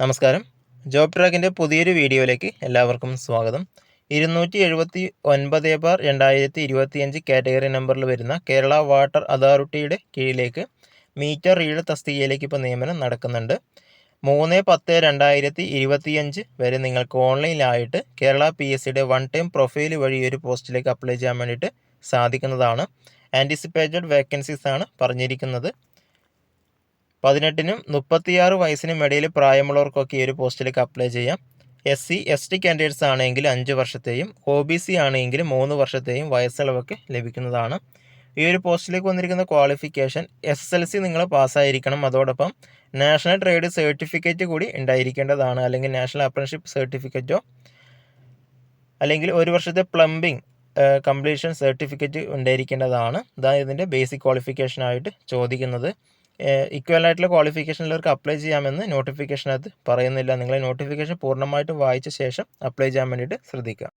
നമസ്കാരം. ജോബ് ട്രാക്കിന്റെ പുതിയൊരു വീഡിയോയിലേക്ക് എല്ലാവർക്കും സ്വാഗതം. ഇരുന്നൂറ്റി എഴുപത്തി ഒൻപത് ബാർ രണ്ടായിരത്തി ഇരുപത്തിയഞ്ച് കാറ്റഗറി നമ്പറിൽ വരുന്ന കേരള വാട്ടർ അതോറിറ്റിയുടെ കീഴിലേക്ക് മീറ്റർ റീഡ് തസ്തികയിലേക്ക് ഇപ്പോൾ നിയമനം നടക്കുന്നുണ്ട്. മൂന്ന് പത്ത് രണ്ടായിരത്തി ഇരുപത്തിയഞ്ച് വരെ നിങ്ങൾക്ക് ഓൺലൈനിലായിട്ട് കേരള പി എസ് സിയുടെ വൺ ടൈം പ്രൊഫൈൽ വഴി ഒരു പോസ്റ്റിലേക്ക് അപ്ലൈ ചെയ്യാൻ വേണ്ടിയിട്ട് സാധിക്കുന്നതാണ്. ആന്റിസിപ്പേറ്റഡ് വേക്കൻസീസ് ആണ് പറഞ്ഞിരിക്കുന്നത്. പതിനെട്ടിനും മുപ്പത്തിയാറ് വയസ്സിനും ഇടയിൽ പ്രായമുള്ളവർക്കൊക്കെ ഈ ഒരു പോസ്റ്റിലേക്ക് അപ്ലൈ ചെയ്യാം. S C S T candidates ആണെങ്കിൽ അഞ്ച് വർഷത്തെയും ഒ ബി സി ആണെങ്കിൽ മൂന്ന് വർഷത്തെയും വയസ്സളവൊക്കെ ലഭിക്കുന്നതാണ്. ഈ ഒരു പോസ്റ്റിലേക്ക് വന്നിരിക്കുന്ന ക്വാളിഫിക്കേഷൻ എസ് എൽ സി നിങ്ങൾ പാസ്സായിരിക്കണം. അതോടൊപ്പം നാഷണൽ ട്രേഡ് സർട്ടിഫിക്കറ്റ് കൂടി ഉണ്ടായിരിക്കേണ്ടതാണ്. അല്ലെങ്കിൽ നാഷണൽ അപ്രൻഷിപ്പ് സർട്ടിഫിക്കറ്റോ അല്ലെങ്കിൽ ഒരു വർഷത്തെ പ്ലംബിംഗ് കംപ്ലീഷൻ സർട്ടിഫിക്കറ്റ് ഉണ്ടായിരിക്കേണ്ടതാണ്. ഇതാണ് ഇതിന്റെ ബേസിക് ക്വാളിഫിക്കേഷനായിട്ട് ചോദിക്കുന്നത്. ഇക്വൽ ആയിട്ടുള്ള ക്വാളിഫിക്കേഷനിലവർക്ക് അപ്ലൈ ചെയ്യാമെന്ന് നോട്ടിഫിക്കേഷനകത്ത് പറയുന്നില്ല. നിങ്ങൾ നോട്ടിഫിക്കേഷൻ പൂർണമായിട്ടും വായിച്ച ശേഷം അപ്ലൈ ചെയ്യാൻ വേണ്ടിയിട്ട് ശ്രദ്ധിക്കുക.